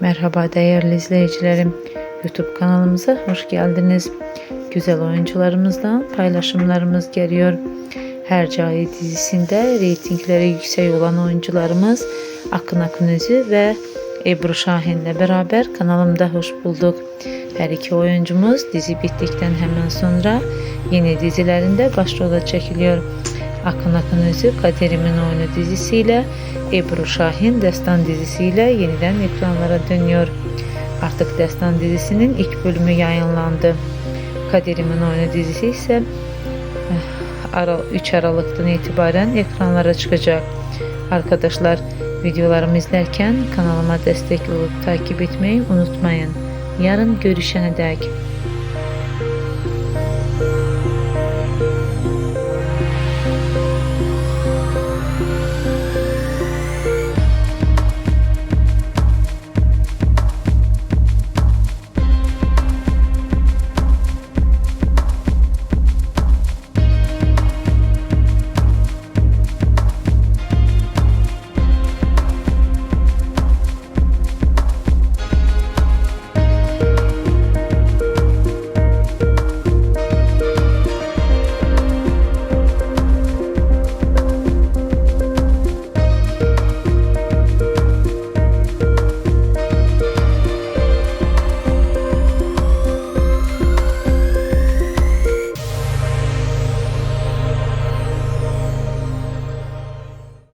Merhaba değerli izleyicilerim. YouTube kanalımıza hoş geldiniz. Güzel oyuncularımızdan paylaşımlarımız geliyor. Hercai dizisinde reytingleri yüksek olan oyuncularımız Akın Akınözü ve Ebru Şahin'le beraber kanalımda hoş bulduk. Her iki oyuncumuz dizi bittikten hemen sonra yeni dizilerinde başrola çekiliyor. Akın Akınözü Kaderimin Oyunu dizisiyle Ebru Şahin Destan dizisiyle yeniden ekranlara dönüyor. Artık Destan dizisinin ilk bölümü yayınlandı. Kaderimin Oyunu dizisi ise eh, Ara- 3 Aralık'tan itibaren ekranlara çıkacak. Arkadaşlar videolarımı izlerken kanalıma destek olup takip etmeyi unutmayın. Yarın görüşene dek.